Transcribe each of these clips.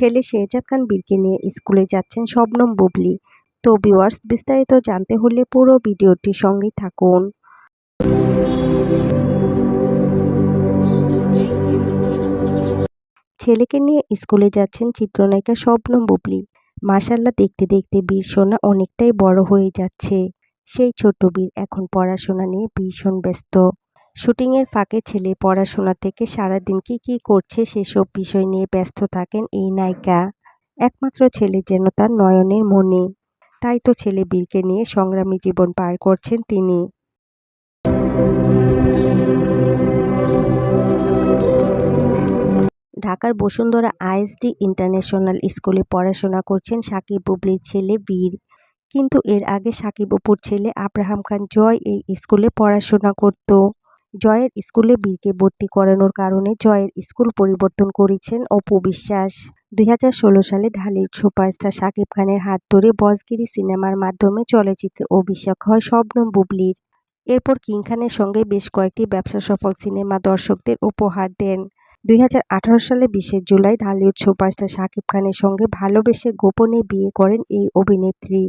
ছেলে শেহজাদ খান বীরকে নিয়ে স্কুলে যাচ্ছেন শবনম বুবলি। তো ভিউয়ার্স, বিস্তারিত জানতে হলে পুরো ভিডিওটির সঙ্গেই থাকুন। ছেলেকে নিয়ে স্কুলে যাচ্ছেন চিত্রনায়িকা শবনম বুবলি। মাসাল্লাহ দেখতে দেখতে বীর সোনা অনেকটাই বড় হয়ে যাচ্ছে। সেই ছোট বীর এখন পড়াশোনা নিয়ে ভীষণ ব্যস্ত। শুটিংয়ের ফাঁকে ছেলে পড়াশোনা থেকে সারাদিন কি কি করছে সেসব বিষয় নিয়ে ব্যস্ত থাকেন এই নায়িকা। একমাত্র ছেলে যেন তার নয়নের মনে। তাই তো ছেলে বীরকে নিয়ে সংগ্রামী জীবন পার করছেন তিনি। ঢাকার বসুন্ধরা আইএসডি ইন্টারন্যাশনাল স্কুলে পড়াশোনা করছেন সাকিব বুবলির ছেলে বীর। কিন্তু এর আগে সাকিব অপুর ছেলে আব্রাহাম খান জয় এই স্কুলে পড়াশোনা করত। জয়ের স্কুলে বীরকে ভর্তি করানোর কারণে জয়ের স্কুল পরিবর্তন করেছেন অপু বিশ্বাস। দুই হাজার ষোলো সালে ঢালির সুপারস্টার শাকিব খানের হাত ধরে বজগিরি সিনেমার মাধ্যমে চলচ্চিত্রে অভিষেক হয় শবনম বুবলির। এরপর কিং খানের সঙ্গে বেশ কয়েকটি ব্যবসা সফল সিনেমা দর্শকদের উপহার দেন। দুই হাজার আঠারো সালে বিশে জুলাই ঢালিউড সুপারস্টার শাকিব খানের সঙ্গে ভালোবেসে গোপনে বিয়ে করেন এই অভিনেত্রী।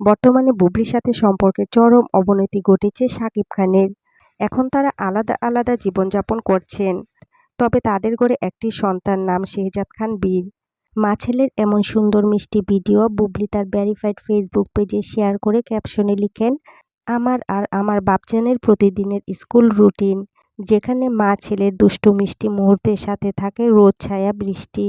বর্তমানে বুবলির সাথে সম্পর্কে চরম অবনতি ঘটেছে শাকিব খানের। এখন তারা আলাদা আলাদা জীবনযাপন করছেন। তবে তাদের ঘরে একটি সন্তান নাম শেহজাদ খান বীর। মা ছেলের এমন সুন্দর মিষ্টি ভিডিও বুবলি তার ভ্যারিফাইড ফেসবুক পেজে শেয়ার করে ক্যাপশনে লিখেন, আমার আর আমার বাপচানের প্রতিদিনের স্কুল রুটিন, যেখানে মা ছেলের দুষ্টু মিষ্টি মুহূর্তের সাথে থাকে রোদ ছায়া বৃষ্টি।